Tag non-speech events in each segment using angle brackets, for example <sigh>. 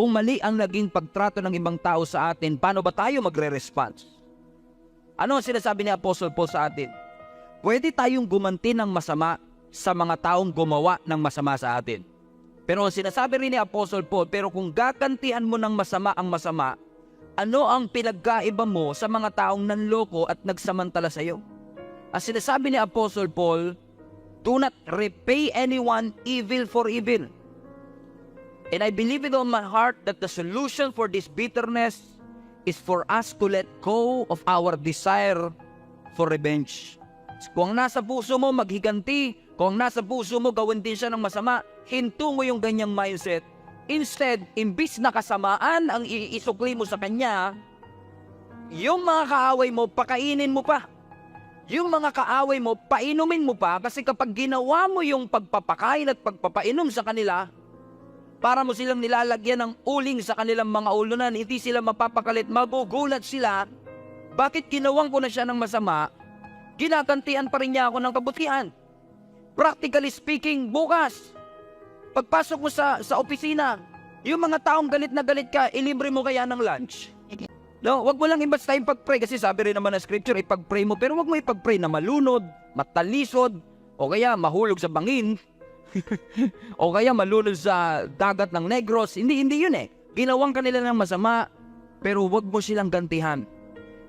kung mali ang naging pagtrato ng ibang tao sa atin, paano ba tayo magre-response? Ano ang sinasabi ni Apostle Paul sa atin? Pwede tayong gumanti ng masama sa mga taong gumawa ng masama sa atin. Pero ang sinasabi rin ni Apostle Paul, pero kung gagantihan mo ng masama ang masama, ano ang pinagkaiba mo sa mga taong nanloko at nagsamantala sa iyo? Ang sinasabi ni Apostle Paul, do not repay anyone evil for evil. And I believe it on my heart that the solution for this bitterness is for us to let go of our desire for revenge. Kung nasa puso mo maghiganti, kung nasa puso mo gawin din siya ng masama, hinto mo yung ganyang mindset. Instead, imbis na kasamaan ang iisukli mo sa kanya, yung mga kaaway mo, pakainin mo pa. Yung mga kaaway mo, painumin mo pa kasi kapag ginawa mo yung pagpapakain at pagpapainom sa kanila, para mo silang nilalagyan ng uling sa kanilang mga ulunan, hindi sila mapapakalit, magugulat sila. Bakit ginawang ko na siya ng masama? Ginagantian pa rin niya ako ng kabutihan. Practically speaking, bukas, pagpasok mo sa, sa opisina, yung mga taong galit na galit ka, ilibre mo kaya ng lunch? No, wag mo lang basta yung pag-pray kasi sabi rin naman ng scripture, ipag-pray mo, pero wag mo ipag-pray na malunod, matalisod, o kaya mahulog sa bangin, <laughs> o kaya malunod sa dagat ng Negros. Hindi, hindi yun eh. Ginawang kanila ng masama, pero wag mo silang gantihan.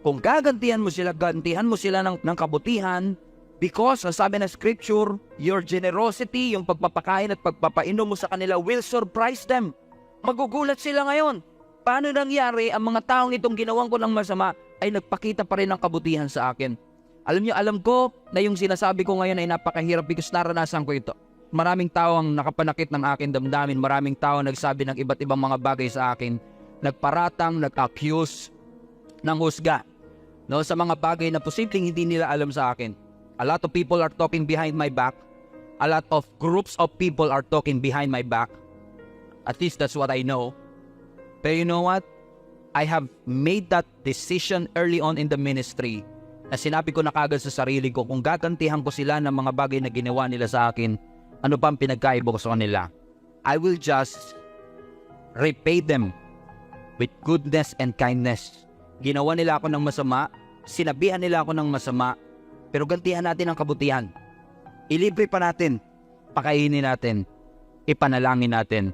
Kung gagantihan mo sila, gantihan mo sila ng, ng kabutihan, because, sabi ng scripture, your generosity, yung pagpapakain at pagpapainom mo sa kanila will surprise them. Magugulat sila ngayon. Paano nangyari ang mga taong itong ginawang ko ng masama ay nagpakita pa rin ng kabutihan sa akin. Alam niyo, alam ko na yung sinasabi ko ngayon ay napakahirap because naranasan ko ito. Maraming tao ang nakapanakit ng akin damdamin. Maraming tao ang nagsabi ng iba't ibang mga bagay sa akin. Nagparatang, nag-accuse ng husga. No, sa mga bagay na posibleng hindi nila alam sa akin. A lot of people are talking behind my back. A lot of groups of people are talking behind my back. At least that's what I know. Pero you know what? I have made that decision early on in the ministry na sinabi ko na kagad sa sarili ko kung gagantihan ko sila ng mga bagay na ginawa nila sa akin, ano pa ang pinagkaiba ko sa kanila? I will just repay them with goodness and kindness. Ginawa nila ako ng masama, sinabihan nila ako ng masama, pero gantihan natin ang kabutihan. Ilibre pa natin, pakainin natin, ipanalangin natin,